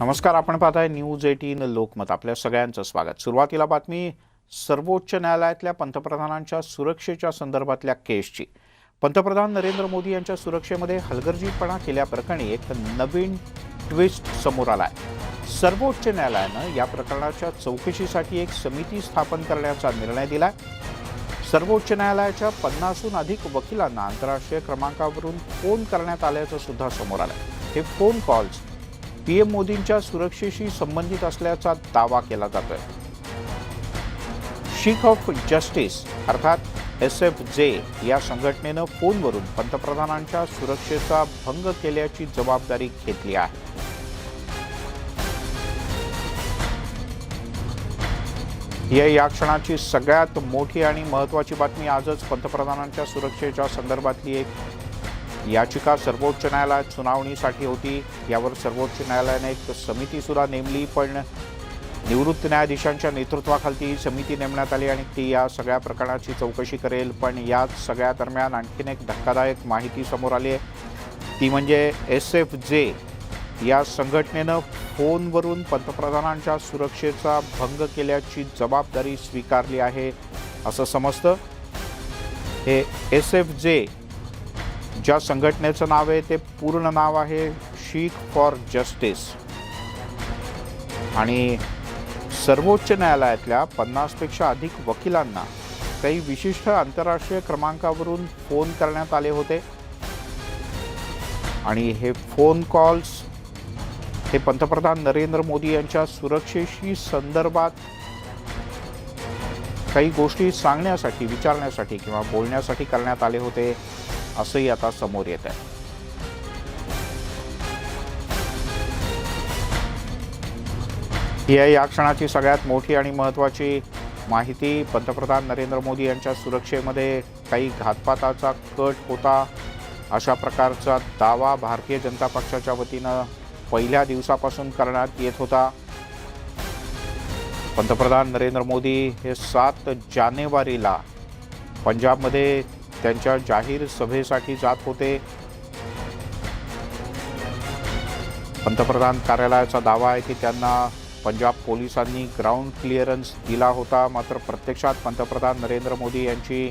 नमस्कार आपण पाहताय न्यूज एटीन लोकमत. आपल्या सगळ्यांचं स्वागत. सुरुवातीला बातमी सर्वोच्च न्यायालयातल्या पंतप्रधानांच्या सुरक्षेच्या संदर्भातल्या केसची. पंतप्रधान नरेंद्र मोदी यांच्या सुरक्षेमध्ये हलगर्जीपणा केल्याप्रकरणी एक नवीन ट्विस्ट समोर आला आहे सर्वोच्च न्यायालयानं या प्रकरणाच्या चौकशीसाठी एक समिती स्थापन करण्याचा निर्णय दिला सर्वोच्च न्यायालयाच्या पन्नासहून अधिक वकिलांना आंतरराष्ट्रीय क्रमांकावरून फोन करण्यात आल्याचं सुद्धा समोर आलं हे फोन कॉल्स पीएम मोदींच्या सुरक्षेशी संबंधित असल्याचा दावा केला जातोय. शीख ऑफ जस्टिस अर्थात एस एफ जे या संघटनेनं फोनवरून पंतप्रधानांच्या सुरक्षेचा भंग केल्याची जबाबदारी घेतली आहे. ही आहे या क्षणाची सगळ्यात मोठी आणि महत्त्वाची बातमी आजच पंतप्रधानांच्या सुरक्षेच्या संदर्भातली एक याचिका सर्वोच्च न्यायालयात सुनावणीसाठी होती. यावर सर्वोच्च न्यायालयाने एक समितीसुद्धा नेमली पण निवृत्त न्यायाधीशांच्या नेतृत्वाखाली ही समिती नेमण्यात आली आणि ती या सगळ्या प्रकरणाची चौकशी करेल. पण याच सगळ्या दरम्यान आणखीन एक धक्कादायक माहिती समोर आली आहे. ती म्हणजे एस एफ जे या संघटनेनं फोनवरून पंतप्रधानांच्या सुरक्षेचा भंग केल्याची जबाबदारी स्वीकारली आहे असं समजतं. हे एस एफ जे ज्या संघटनेचं नाव आहे ते पूर्ण नाव आहे शीख फॉर जस्टिस. आणि सर्वोच्च न्यायालयातल्या पन्नासपेक्षा अधिक वकिलांना काही विशिष्ट आंतरराष्ट्रीय क्रमांकावरून फोन करण्यात आले होते. आणि हे फोन कॉल्स हे पंतप्रधान नरेंद्र मोदी यांच्या सुरक्षेशी संदर्भात काही गोष्टी सांगण्यासाठी विचारण्यासाठी किंवा बोलण्यासाठी करण्यात आले होते. असंही आता समोर येत आहे. ही आहे या क्षणाची सगळ्यात मोठी आणि महत्त्वाची माहिती. पंतप्रधान नरेंद्र मोदी यांच्या सुरक्षेमध्ये काही घातपाताचा कट होता. अशा प्रकारचा दावा भारतीय जनता पक्षाच्या वतीनं पहिल्या दिवसापासून करण्यात येत होता. पंतप्रधान नरेंद्र मोदी हे सात जानेवारीला पंजाबमध्ये त्यांच्या जाहीर सभेसाठी जात होते. पंतप्रधान कार्यालयाचा दावा आहे की त्यांना पंजाब पोलिसांनी ग्राउंड क्लिअरन्स दिला होता. मात्र प्रत्यक्षात पंतप्रधान नरेंद्र मोदी यांची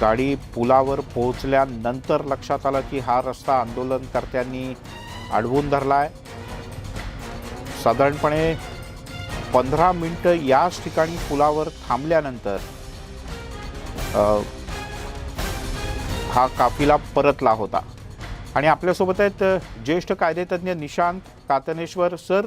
गाडी पुलावर पोहोचल्यानंतर लक्षात आलं की हा रस्ता आंदोलनकर्त्यांनी अडवून आहे साधारणपणे पंधरा मिनटं याच ठिकाणी पुलावर थांबल्यानंतर हा काफिला परतला होता. आणि आपल्यासोबत आहेत ज्येष्ठ कायदेतज्ञ निशांत कातनेश्वर. सर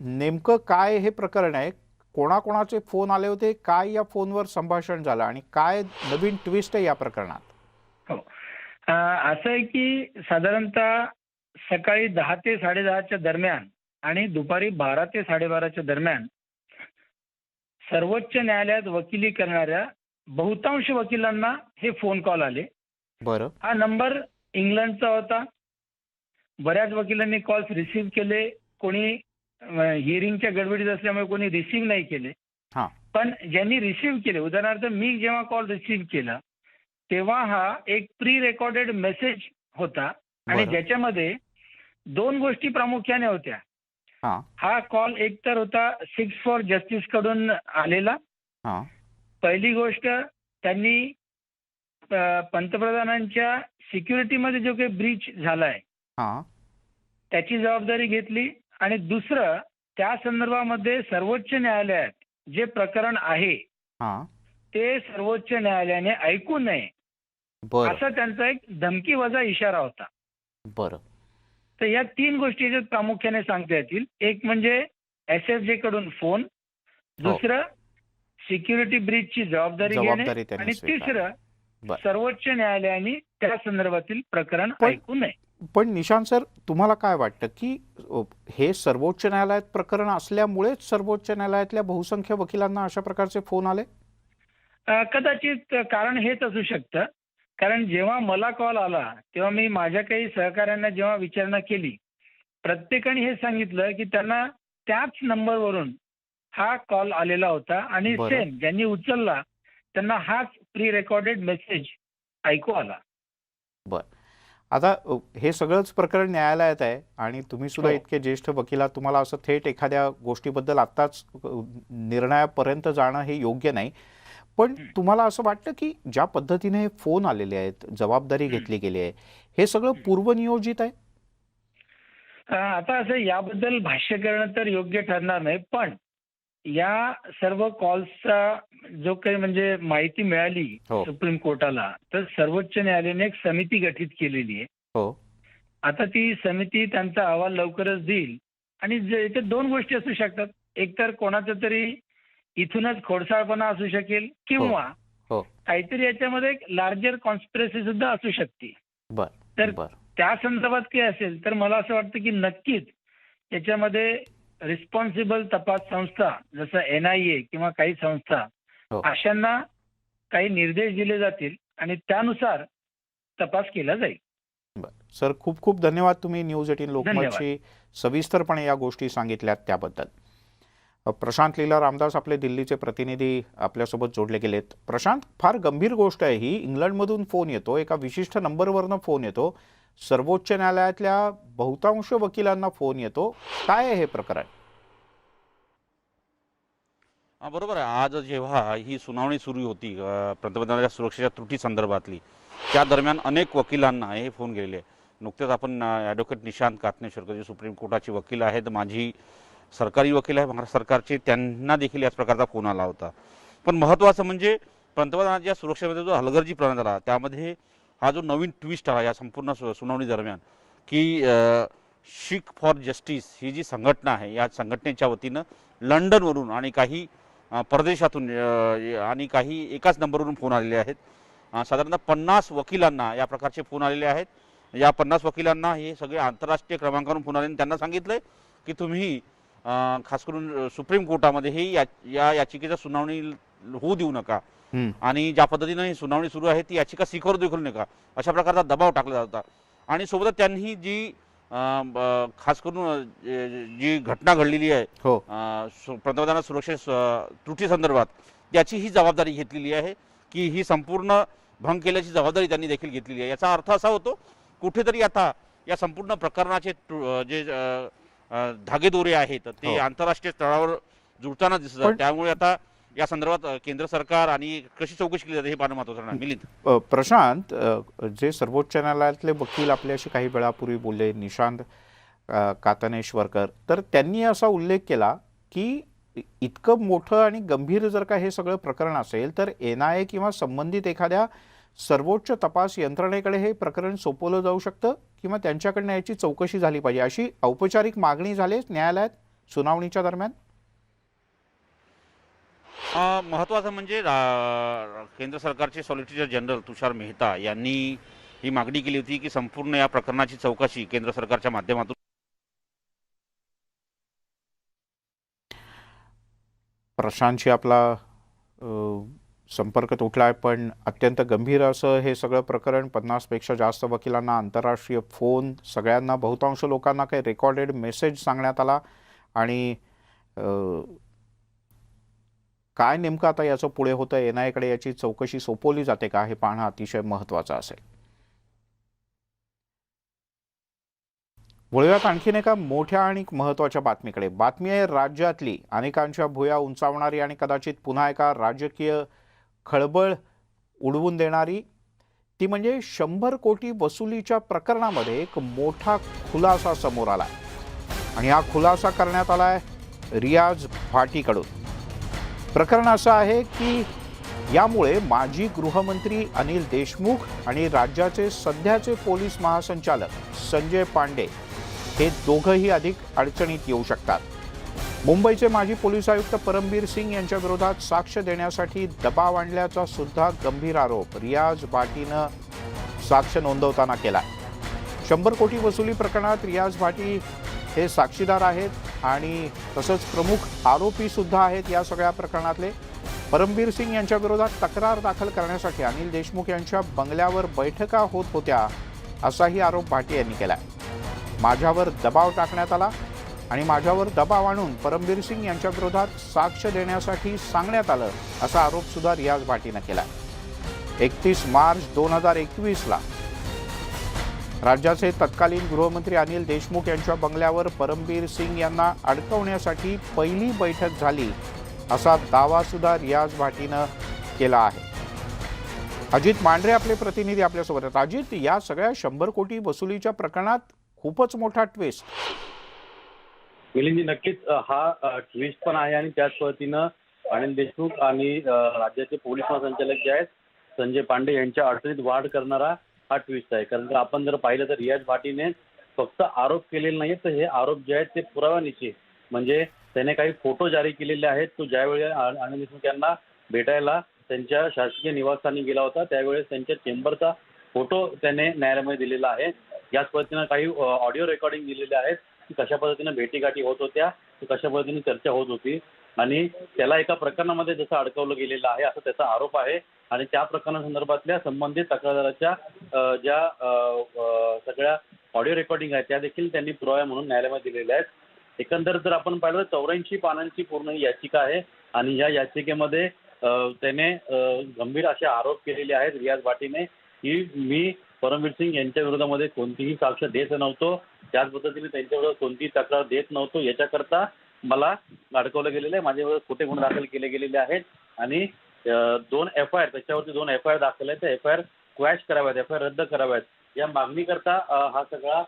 नेमकं काय हे प्रकरण आहे? कोणाकोणाचे फोन आले होते? काय या फोनवर संभाषण झालं? आणि काय नवीन ट्विस्ट आहे या प्रकरणात? हो. असं आहे की साधारणतः सकाळी दहा ते साडेदहाच्या दरम्यान आणि दुपारी बारा ते साडेबाराच्या दरम्यान सर्वोच्च न्यायालयात वकिली करणाऱ्या बहुतांश वकिलांना हे फोन कॉल आले. बरं. हा नंबर इंग्लंडचा होता. बऱ्याच वकिलांनी कॉल्स रिसीव्ह केले. कोणी हिअरिंगच्या गडबडीत असल्यामुळे कोणी रिसीव्ह नाही केले. पण ज्यांनी रिसीव्ह केले उदाहरणार्थ मी जेव्हा कॉल रिसीव्ह केला तेव्हा हा एक प्री रेकॉर्डेड मेसेज होता. आणि. ज्याच्यामध्ये दोन गोष्टी प्रामुख्याने होत्या. हां. कॉल एकतर होता सिक्स फॉर जस्टिसकडून आलेला. हां. पहिली गोष्ट त्यांनी पंतप्रधानांच्या सिक्युरिटीमध्ये जो काही ब्रीच झालाय हां त्याची जबाबदारी घेतली आणि दुसरं त्या संदर्भामध्ये सर्वोच्च न्यायालयात जे प्रकरण आहे हां ते सर्वोच्च न्यायालयाने ऐकू नये असा त्यांचा एक धमकी वजा इशारा होता बरं तर या तीन गोष्टी याच्यात प्रामुख्याने सांगता येतील एक म्हणजे एस एफ जे कडून फोन दुसरं सिक्युरिटी ब्रीचची जबाबदारी हो. जबाबदारी घेणे आणि. तिसरं. सर्वोच्च न्यायालयाने त्या संदर्भातील प्रकरण ऐकू नये. पण निशांत सर तुम्हाला काय वाटतं की हे सर्वोच्च न्यायालयात प्रकरण असल्यामुळेच सर्वोच्च न्यायालयातल्या बहुसंख्य वकिलांना अशा प्रकारचे फोन आले? कदाचित कारण हेच असू शकतं. कारण जेव्हा मला कॉल आला तेव्हा मी माझ्या काही सहकाऱ्यांना जेव्हा विचारणा केली प्रत्येकाने हे सांगितलं की त्यांना त्याच नंबरवरून हा कॉल आलेला होता आणि. सेम ज्यांनी उचलला त्यांना हाच प्री रेकॉर्डेड मेसेज ऐकू आला. बर. आता हे सगळंच प्रकरण न्यायालयात आहे आणि तुम्ही सुद्धा हो. इतके ज्येष्ठ वकील आहात तुम्हाला असं थेट एखाद्या गोष्टीबद्दल आत्ताच अ, निर्णयापर्यंत जाणं हे योग्य नाही. पण तुम्हाला असं वाटतं की ज्या पद्धतीने हे फोन आलेले आहेत जबाबदारी घेतली गेली आहे हे सगळं पूर्वनियोजित आहे? आता असं याबद्दल भाष्य करणं तर योग्य ठरणार नाही पण या सर्व कॉल्सचा जो काही म्हणजे माहिती मिळाली हो. सुप्रीम कोर्टाला तर सर्वोच्च न्यायालयाने एक समिती गठीत केलेली आहे. हो. आता ती समिती त्यांचा अहवाल लवकरच देईल. आणि जे- याच्यात दोन गोष्टी असू शकतात. एक तर कोणाचा तरी इथूनच खोडसाळपणा असू शकेल किंवा हो. काहीतरी याच्यामध्ये एक लार्जर कॉन्स्पिरसी सुद्धा असू शकते. बर. तर बर. त्या संदर्भात काय असेल तर मला असं वाटतं की नक्कीच याच्यामध्ये रिस्पॉन्सिबल तपास संस्था जसं एन आय ए किंवा काही संस्था हो. अशांना काही निर्देश दिले जातील आणि त्यानुसार तपास केला जाईल. बर. सर खूप खूप धन्यवाद तुम्ही न्यूज एटीन लोकमतशी सविस्तरपणे या गोष्टी सांगितल्यात त्याबद्दल. प्रशांत लीला रामदास आपले दिल्लीचे प्रतिनिधी आपल्यासोबत जोडले गेलेत. प्रशांत फार गंभीर गोष्ट आहे ही. इंग्लंडमधून फोन येतो एका विशिष्ट नंबरवरनं फोन येतो. सर्वोच्च न्यायालयातल्या बहुतांश वकिलांना फोन येतो. काय आहे हे प्रकरण? हा, बरोबर आहे. आज जेव्हा ही सुनावणी सुरू होती पंतप्रधानाच्या सुरक्षेच्या त्रुटी संदर्भातली त्या दरम्यान अनेक वकिलांना हे फोन गेलेले नुकतेच आपण ॲडव्होकेट निशांत कातनेश्वरकर जे सुप्रीम कोर्टाचे वकील आहेत. माझी सरकारी वकील आहे महाराष्ट्र सरकारचे त्यांना देखील याच प्रकारचा फोन आला होता. पण महत्त्वाचं म्हणजे पंतप्रधानाच्या सुरक्षेमध्ये जो हलगर्जीपणा झाला त्यामध्ये हा जो नवीन ट्विस्ट आला या संपूर्ण सु- सुनावणी दरम्यान की शीख फॉर जस्टिस ही जी संघटना आहे या संघटनेच्या वतीनं लंडनवरून आणि काही परदेशातून आणि काही एकाच नंबरवरून फोन आलेले आहेत. साधारणतः पन्नास वकिलांना या प्रकारचे फोन आलेले आहेत. या पन्नास वकिलांना हे सगळे आंतरराष्ट्रीय क्रमांकावरून फोन आले आणि त्यांना सांगितलं की तुम्ही खास करून सुप्रीम कोर्टामध्ये हे या या याचिकेचा सुनावणी होऊ देऊ नका. आणि ज्या पद्धतीनं ही सुनावणी सुरू आहे ती याचिका स्वीकारू देखील नका. अशा प्रकारचा दबाव टाकला जात होता. आणि सोबतच त्यांनी जी खास करून जे- घटना घडलेली आहे हो. पंतप्रधान सुरक्षे त्रुटी संदर्भात त्याची ही जबाबदारी घेतलेली आहे की ही संपूर्ण भंग केल्याची जबाबदारी त्यांनी देखील घेतलेली आहे. याचा अर्थ असा होतो कुठेतरी आता या संपूर्ण प्रकरणाचे जे धागेदोरे आहेत ते हो. आंतरराष्ट्रीय स्तरावर जुळताना दिसत त्यामुळे आता या संदर्भात केंद्र सरकार आणि कशी चौकशी केली जाते हे पाहणं महत्वाचं राहणार. मिलिंद. प्रशांत जे सर्वोच्च न्यायालयातले वकील आपल्याशी काही वेळापूर्वी बोलले निशांत कातनेश्वरकर तर त्यांनी असा उल्लेख केला की इतकं मोठं आणि गंभीर जर का हे सगळं प्रकरण असेल तर एन आय ए किंवा संबंधित एखाद्या सर्वोच्च तपास यंत्रणेकडे हे प्रकरण सोपवलं जाऊ शकतं किंवा त्यांच्याकडनं याची चौकशी झाली पाहिजे अशी औपचारिक मागणी झाली न्यायालयात सुनावणीच्या दरम्यान? महत्त्वाचं म्हणजे केंद्र सरकारचे सॉलिसिटर जनरल तुषार मेहता यांनी ही मागणी केली होती की संपूर्ण या प्रकरणाची चौकशी केंद्र सरकारच्या माध्यमातून प्रशांतशी आपला संपर्क तुटला आहे पण अत्यंत गंभीर असं हे सगळं प्रकरण पन्नासपेक्षा जास्त वकिलांना आंतरराष्ट्रीय फोन सगळ्यांना बहुतांश लोकांना काही रेकॉर्डेड मेसेज सांगण्यात आला. आणि काय नेमकं आता याचं पुढे होतं एन आयकडे याची चौकशी सोपवली जाते का? हे पाहणं अतिशय महत्त्वाचं असेल. वळूयात आणखीन एका मोठ्या आणि महत्त्वाच्या बातमीकडे. बातमी आहे राज्यातली. अनेकांच्या भुया उंचावणारी आणि कदाचित पुन्हा एका राजकीय खळबळ उडवून देणारी ती म्हणजे शंभर कोटी वसुलीच्या प्रकरणामध्ये एक मोठा खुलासा समोर आला आणि हा खुलासा करण्यात आला आहे रियाज भाटीकडून. प्रकरण असं आहे की यामुळे माजी गृहमंत्री अनिल देशमुख आणि राज्याचे सध्याचे पोलीस महासंचालक संजय पांडे हे दोघंही अधिक अडचणीत येऊ शकतात. मुंबईचे माजी पोलीस आयुक्त परमबीर सिंग यांच्या विरोधात साक्ष देण्यासाठी दबाव आणल्याचा सुद्धा गंभीर आरोप रियाज भाटीनं साक्ष नोंदवताना केला शंभर कोटी वसुली प्रकरणात रियाज भाटी हे साक्षीदार आहेत. आणि तसंच प्रमुख आरोपी सुद्धा आहेत या सगळ्या प्रकरणातले. परमबीर सिंग यांच्या विरोधात तक्रार दाखल करण्यासाठी अनिल देशमुख यांच्या बंगल्यावर बैठका होत होत्या असाही आरोप भाटी यांनी केला माझ्यावर दबाव टाकण्यात आला आणि माझ्यावर दबाव आणून परमबीर सिंग यांच्या विरोधात साक्ष देण्यासाठी सांगण्यात आलं असा आरोप सुद्धा रियाज भाटीनं केला एकतीस मार्च दोन हजार एकवीसला राज्याचे तत्कालीन गृहमंत्री अनिल देशमुख यांच्या बंगल्यावर परमबीर सिंग यांना अडकवण्यासाठी पहिली बैठक झाली असा दावा सुद्धा रियाज भाटीनं केला आहे. अजित मांढरे आपले प्रतिनिधी आपल्यासोबत अजित या सगळ्या शंभर कोटी वसुलीच्या प्रकरणात खूपच मोठा ट्विस्ट मिलिंदजी नक्कीच हा ट्विस्ट पण आहे आणि त्याच पद्धतीनं अनिल देशमुख आणि राज्याचे पोलीस महासंचालक जे आहेत संजय पांडे यांच्या अडचणीत वाढ करणारा हा ट्विस्ट आहे. कारण जर आपण जर पाहिलं तर रियाज भाटीने फक्त आरोप केलेले नाहीत तर हे आरोप जे आहेत ते पुराव्यानिशी म्हणजे त्याने काही फोटो जारी केलेले आहेत तो ज्यावेळी अनिल देशमुख यांना भेटायला त्यांच्या शासकीय निवासस्थानी गेला होता त्यावेळेस त्यांच्या चेंबरचा फोटो त्याने न्यायालयामध्ये दिलेला आहे. याच पद्धतीनं काही ऑडिओ रेकॉर्डिंग दिलेले आहेत की कशा पद्धतीनं भेटीगाठी होत होत्या कशा पद्धतीने चर्चा होत होती. आणि त्याला एका प्रकरणामध्ये जसं अडकवलं गेलेलं आहे असा त्याचा आरोप आहे. आणि त्या प्रकरणासंदर्भातल्या संबंधित तक्रारदाराच्या ज्या सगळ्या ऑडिओ रेकॉर्डिंग आहेत त्या देखील त्यांनी पुरावा म्हणून न्यायालयामध्ये दिलेल्या आहेत. एकंदर जर आपण पाहिलं तर चौऱ्याऐंशी पानांची पूर्ण ही याचिका आहे आणि या याचिकेमध्ये त्याने गंभीर असे आरोप केलेले आहेत रियाज भाटीने की मी परमवीर सिंग यांच्या विरोधामध्ये कोणतीही साक्ष देत नव्हतो. त्याच पद्धतीने त्यांच्याविरोधात कोणतीही तक्रार देत नव्हतो. याच्याकरता मला अडकवलं गेलेलं आहे. माझ्याविरोधात खोटे गुन्हे दाखल केले गेलेले आहेत. आणि दोन एफ आय आर त्याच्यावरती दोन एफ आय आर दाखल आहेत. त्या एफ आय आर क्वॅश कराव्यात एफ आय आर रद्द कराव्यात. या मागणीकरता हा सगळा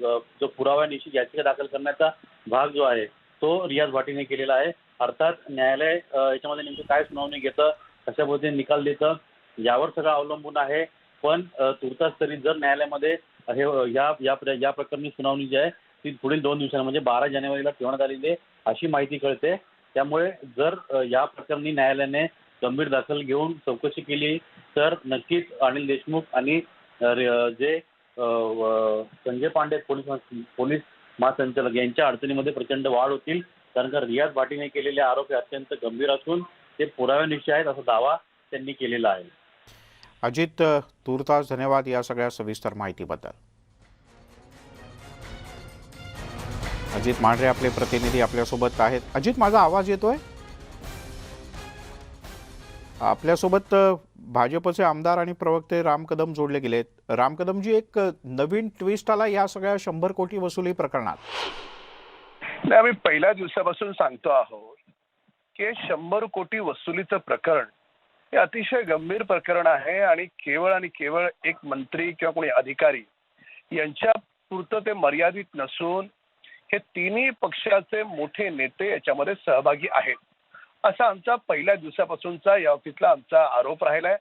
जो पुराव्यानिशी याचिका दाखल करण्याचा भाग जो आहे तो रियाज भाटीने केलेला आहे. अर्थात न्यायालय याच्यामध्ये नेमकं काय सुनावणी घेतं कशा पद्धतीने निकाल देतं यावर सगळं अवलंबून आहे. पण तुर्तास तरी जर न्यायालयामध्ये हे या या या प्रकरणी सुनावणी जी आहे ती पुढील दोन दिवसांना म्हणजे बारा जानेवारीला ठेवण्यात आलेली आहे अशी माहिती कळते. त्यामुळे जर या प्रकरणी न्यायालयाने गंभीर दखल घेऊन चौकशी केली तर नक्कीच अनिल देशमुख आणि जे संजय पांडे पोलीस पोलीस महासंचालक यांच्या अडचणीमध्ये प्रचंड वाढ होतील कारण का रियाज भाटीने केलेले आरोप हे अत्यंत गंभीर असून ते पुराव्यानिशी आहेत असा दावा त्यांनी केलेला आहे. अजित तूर्तास धन्यवाद या सगळ्या सविस्तर माहितीबद्दल. अजित मांढरे आपले प्रतिनिधी आपल्यासोबत आहेत. अजित माझा आवाज येतोय? आपल्यासोबत भाजपचे आमदार आणि प्रवक्ते राम कदम जोडले गेलेत राम कदमजी एक नवीन ट्विस्ट आला या सगळ्या शंभर कोटी वसुली प्रकरणात. नाही आम्ही पहिल्या दिवसापासून सांगतो आहोत की शंभर कोटी वसुलीचं प्रकरण हे अतिशय गंभीर प्रकरण आहे आणि केवळ आणि केवळ एक मंत्री किंवा कोणी अधिकारी यांच्या पुरतं ते मर्यादित नसून हे तिन्ही पक्षाचे मोठे नेते याच्यामध्ये सहभागी आहेत. असा आमचा पहिल्या दिवसापासूनचा या ऑफिसला आमचा आरोप राहिलाय.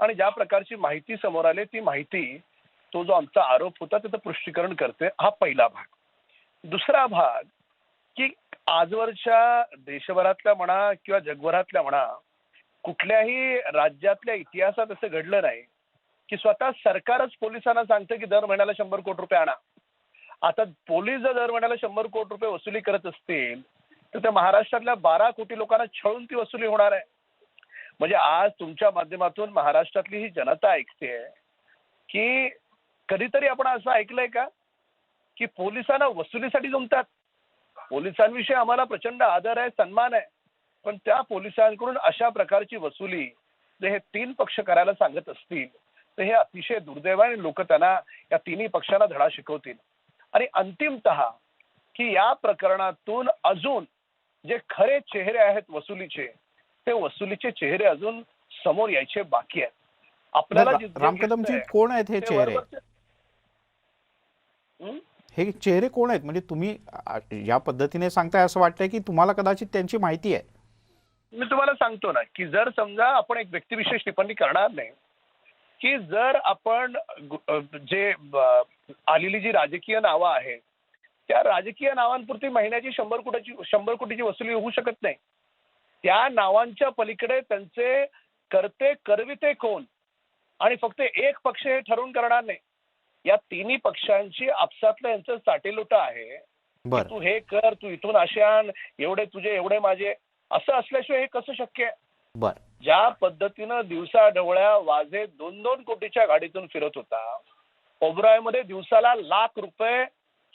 आणि ज्या प्रकारची माहिती समोर आली ती माहिती तो जो आमचा आरोप होता त्याचं पुष्टीकरण करते हा पहिला भाग. दुसरा भाग की आजवरच्या देशभरातल्या म्हणा किंवा जगभरातल्या म्हणा कुठल्याही राज्यातल्या इतिहासात असं घडलं नाही की स्वतः सरकारच पोलिसांना सांगतं की दर महिन्याला शंभर कोटी रुपये आणा. आता पोलीस जर दर महिन्याला शंभर कोटी रुपये वसुली करत असतील तर त्या महाराष्ट्रातल्या बारा कोटी लोकांना छळून ती वसुली होणार आहे. म्हणजे आज तुमच्या माध्यमातून महाराष्ट्रातली ही जनता ऐकते की कधीतरी आपण असं ऐकलंय का? की पोलिसांना वसुलीसाठी जमतात. पोलिसांविषयी आम्हाला प्रचंड आदर आहे सन्मान आहे. पण त्या पोलिसांकडून अशा प्रकारची वसुली जे हे तीन पक्ष करायला सांगत असतील तर हे अतिशय दुर्दैव आहे आणि लोक त्यांना या तिन्ही पक्षांना धडा शिकवतील. आणि अंतिमतः की या प्रकरणातून अजून जे खरे चेहरे आहेत वसुलीचे ते वसुलीचे चेहरे अजून समोर यायचे बाकी आहेत. आपल्याला जे- जे राम कदमजी दिसतंय कोण आहेत हे चेहरे? हं? चेहरे कोण आहेत? म्हणजे तुम्ही या पद्धतीने सांगताय असं वाटतंय की तुम्हाला कदाचित त्यांची माहिती आहे. मी तुम्हाला सांगतो ना की जर समजा आपण एक व्यक्तिविशेष टिप्पणी करणार नाही की जर आपण जे आलेली जी राजकीय नावं आहेत त्या राजकीय नावांपुरती महिन्याची शंभर कोटीची शंभर कोटीची वसुली होऊ शकत नाही. त्या नावांच्या पलीकडे त्यांचे करते करविते कोण? आणि फक्त एक पक्ष हे ठरवून करणार नाही. या तिन्ही पक्षांची आपसातलं यांचं साटेलोट आहे तू हे कर तू इथून आण एवढे तुझे एवढे माझे असं असल्याशिवाय हे कसं शक्य आहे? बर. ज्या पद्धतीनं दिवसा ढवळ्या वाजे दोन दोन कोटीच्या गाडीतून फिरत होता ओबरायमध्ये दिवसाला लाख रुपये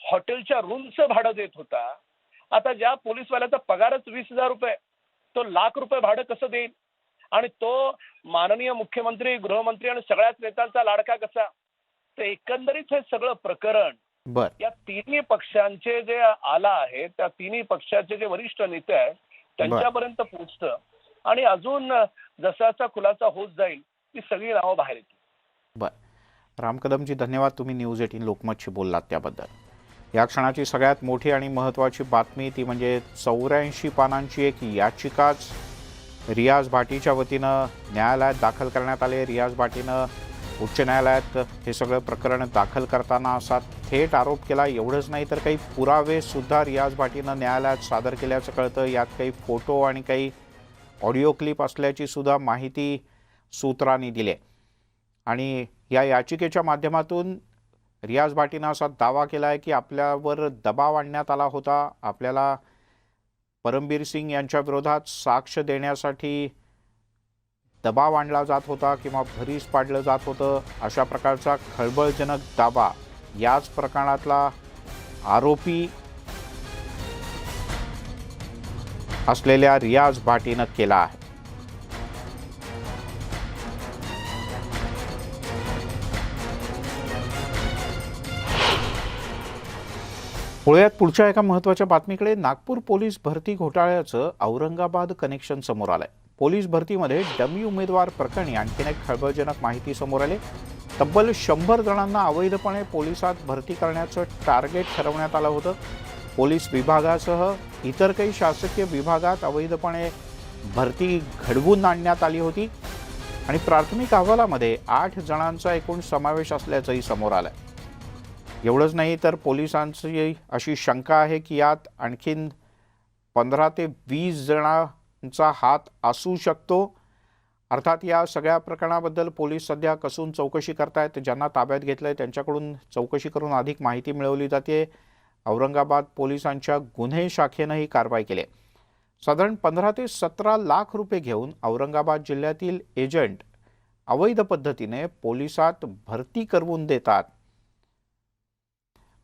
हॉटेलच्या रूमचं भाडं देत होता. आता ज्या पोलीसवाल्याचा पगारच वीस हजार रुपये तो लाख रुपये भाडं कसं देईल आणि तो माननीय मुख्यमंत्री गृहमंत्री आणि सगळ्याच नेत्यांचा लाडका कसा? तर एकंदरीत हे सगळं प्रकरण बर. या तिन्ही पक्षांचे जे आला आहे त्या तिन्ही पक्षाचे जे वरिष्ठ नेते आहेत त्यांच्यापर्यंत पोहोचतं. आणि अजून जसा जसा खुलासा होत जाईल ती सगळी नावं बाहेर येतील. बर. राम कदमजी धन्यवाद तुम्ही न्यूज एटीन लोकमतशी बोललात त्याबद्दल. या क्षणाची सगळ्यात मोठी आणि महत्त्वाची बातमी ती म्हणजे चौऱ्याऐंशी पानांची एक याचिकाच रियाज भाटीच्या वतीनं न्यायालयात दाखल करण्यात आले. रियाज भाटीनं उच्च न्यायालयात हे सगळं प्रकरण दाखल करताना असा थेट आरोप केला. एवढंच नाही तर काही पुरावेसुद्धा रियाज भाटीनं न्यायालयात सादर केल्याचं कळतं. यात काही फोटो आणि काही ऑडिओ क्लिप असल्याची सुद्धा माहिती सूत्रांनी दिली आहे. आणि या याचिकेच्या माध्यमातून रियाज भाटीनं असा दावा केला आहे की आपल्यावर दबाव आणण्यात आला होता आपल्याला परमबीर सिंग यांच्या विरोधात साक्ष देण्यासाठी दबाव आणला जात होता किंवा भरीस पाडलं जात होतं अशा प्रकारचा खळबळजनक दावा याच प्रकरणातला आरोपी असलेल्या रियाज भाटीनं केला आहे. पुळ्यात पुढच्या एका महत्त्वाच्या बातमीकडे नागपूर पोलीस भरती घोटाळ्याचं औरंगाबाद कनेक्शन समोर आलंय. पोलीस भरतीमध्ये डमी उमेदवार प्रकरणी आणखीन एक खळबळजनक माहिती समोर आली. तब्बल शंभर जणांना अवैधपणे पोलिसात भरती करण्याचं टार्गेट ठरवण्यात आलं होतं. पोलीस विभागासह इतर काही शासकीय विभागात अवैधपणे भरती घडवून आणण्यात आली होती. आणि प्राथमिक अहवालामध्ये आठ जणांचा एकूण समावेश असल्याचंही समोर आलं एवढंच नाही तर पोलिसांची अशी शंका आहे की यात आणखीन पंधरा ते वीस जणांचा हात असू शकतो. अर्थात या सगळ्या प्रकरणाबद्दल पोलीस सध्या कसून चौकशी करतायत ज्यांना ताब्यात घेतलं आहे त्यांच्याकडून चौकशी करून अधिक माहिती मिळवली जाते. औरंगाबाद पोलिसांच्या गुन्हे शाखेनं ही कारवाई केली. साधारण पंधरा ते सतरा लाख रुपये घेऊन औरंगाबाद जिल्ह्यातील एजंट अवैध पद्धतीने पोलिसात भरती करवून देतात.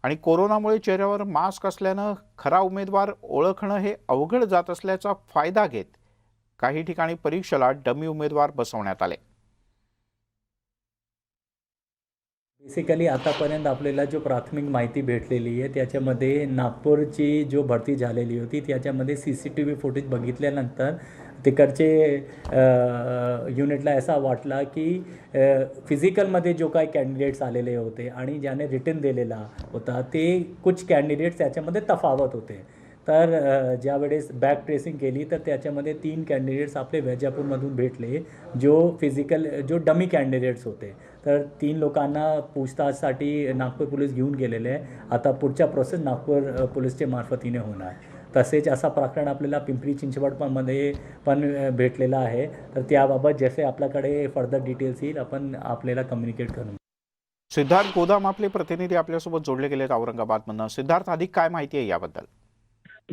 आणि कोरोनामुळे चेहऱ्यावर मास्क असल्यानं खरा उमेदवार ओळखणं हे अवघड जात असल्याचा फायदा घेत काही ठिकाणी परीक्षेला डमी उमेदवार बसवण्यात आले. बेसिकली आतापर्यंत आपल्याला जो प्राथमिक माहिती भेटलेली आहे त्याच्यामध्ये नागपूरची जो भरती झालेली होती त्याच्यामध्ये C C T V footage बघितल्यानंतर तिकडचे युनिटला असा वाटला की फिजिकलमध्ये जो काही कॅन्डिडेट्स आलेले होते आणि ज्याने रिटर्न दिलेला होता ते कुछ कॅन्डिडेट्स त्याच्यामध्ये तफावत होते. तर ज्यावेळेस बॅक ट्रेसिंग केली तर त्याच्यामध्ये तीन कॅन्डिडेट्स आपले वैजापूरमधून भेटले जो फिजिकल जो डमी कॅन्डिडेट्स होते. तर तीन लोकांना पूछताछसाठी नागपूर पोलीस घेऊन गेलेले आहे. आता पुढच्या प्रोसेस नागपूर पोलीसच्या मार्फतीने होणार. तसेच असा प्रकरण आपल्याला पिंपरी चिंचवड पण मध्ये पण अ, भेटलेला आहे. तर त्याबाबत जसे आपल्याकडे फर्दर डिटेल्स येईल आपण आपल्याला कम्युनिकेट करू. सिद्धार्थ गोदाम आपले प्रतिनिधी आपल्यासोबत जोडले गेलेत औरंगाबादमधनं. सिद्धार्थ अधिक काय माहिती आहे याबद्दल?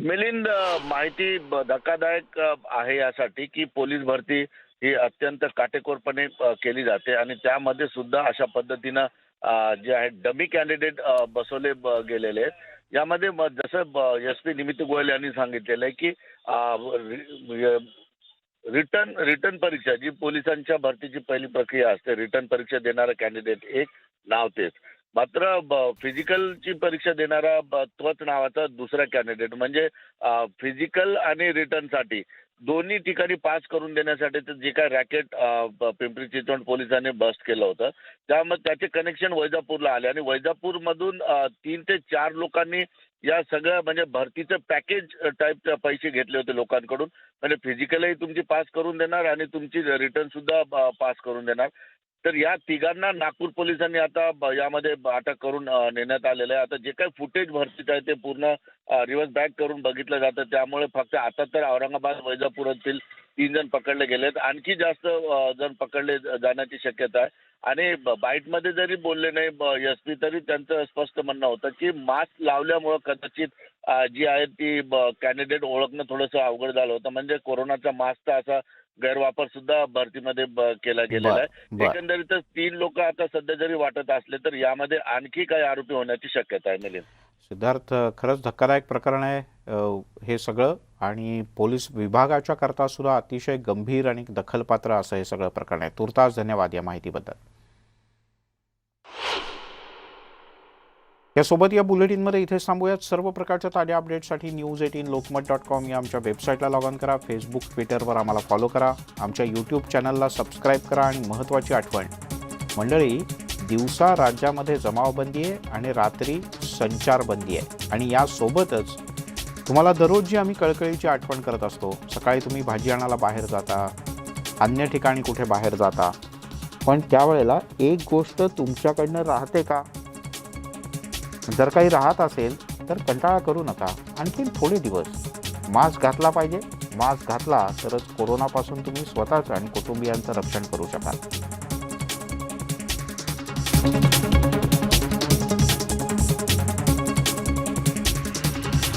मिलिंद माहिती धक्कादायक आहे यासाठी की पोलीस भरती ही अत्यंत काटेकोरपणे केली जाते आणि त्यामध्ये सुद्धा अशा पद्धतीनं जे आहे डमी कॅन्डिडेट बसवले गेलेले आहेत. यामध्ये जसं एस पी निमित्त गोयल यांनी सांगितलेलं आहे की रिटर्न रिटर्न परीक्षा जी पोलिसांच्या भरतीची पहिली प्रक्रिया असते रिटर्न परीक्षा देणारा कॅन्डिडेट एक नाव तेच मात्र फिजिकलची परीक्षा देणारा त्वच नावाचा दुसरा कॅन्डिडेट म्हणजे फिजिकल आणि रिटर्नसाठी दोन्ही ठिकाणी पास करून देण्यासाठी जे काय रॅकेट पिंपरी चिंचवड पोलिसांनी बस्ट केलं होतं. त्यामध्ये त्याचे कनेक्शन वैजापूरला आले आणि वैजापूरमधून मधून तीन ते चार लोकांनी या सगळ्या म्हणजे भरतीचं पॅकेज टाईप पैसे घेतले होते लोकांकडून. म्हणजे फिजिकलही तुमची पास करून देणार आणि तुमची रिटर्न सुद्धा पास करून देणार. तर या तिघांना नागपूर पोलिसांनी आता यामध्ये अटक करून नेण्यात आलेलं आहे. आता जे काही फुटेज भरतीचं आहे ते पूर्ण रिव्हर्स बॅक करून बघितलं जातं. त्यामुळे फक्त आता तर औरंगाबाद वैजापुरातील तीन जण पकडले गेलेत. आणखी जास्त जण पकडले जाण्याची शक्यता आहे. आणि बाईटमध्ये जरी बोलले नाही एस पी तरी त्यांचं स्पष्ट म्हणणं होतं की मास्क लावल्यामुळं कदाचित जी आहे ती कॅन्डिडेट ओळखणं थोडंसं अवघड झालं होतं. म्हणजे कोरोनाचा मास्कचा असा गैरवापर सुद्धा भरतीमध्ये केला गेलेला आहे. एकंदरीतच तीन लोक आता सध्या जरी वाटत असले तर यामध्ये आणखी काही आरोपी होण्याची शक्यता आहे मिलिंद. सिद्धार्थ खरंच धक्कादायक प्रकरण आहे हे सगळं. आणि पोलीस विभागाच्या करता सुद्धा अतिशय गंभीर आणि दखलपात्र असं हे सगळं प्रकरण आहे. तुर्तास धन्यवाद या माहितीबद्दल. यासोबत या बुलेटिनमध्ये इथेच थांबूयात. सर्व प्रकारच्या ताज्या अपडेटसाठी news eighteen Lokmat dot com या आमच्या वेबसाईटला लॉग ऑन करा. फेसबुक ट्विटरवर आम्हाला फॉलो करा. आमच्या यूट्यूब चॅनलला सबस्क्राईब करा आणि महत्त्वाची आठवण. मंडळी दिवसा राज्यामध्ये जमावबंदी आहे आणि रात्री संचारबंदी आहे. आणि यासोबतच तुम्हाला दररोज जी आम्ही कळकळीची आठवण करत असतो सकाळी तुम्ही भाजी आणायला बाहेर जाता अन्य ठिकाणी कुठे बाहेर जाता पण त्यावेळेला एक गोष्ट तुमच्याकडनं राहते का? जर काही राहत असेल तर कंटाळा करू नका. आणखीन थोडे दिवस. मास्क घातला पाहिजे. मास्क घातला तरच कोरोनापासून तुम्ही स्वतःचं आणि कुटुंबियांचं रक्षण करू शकाल.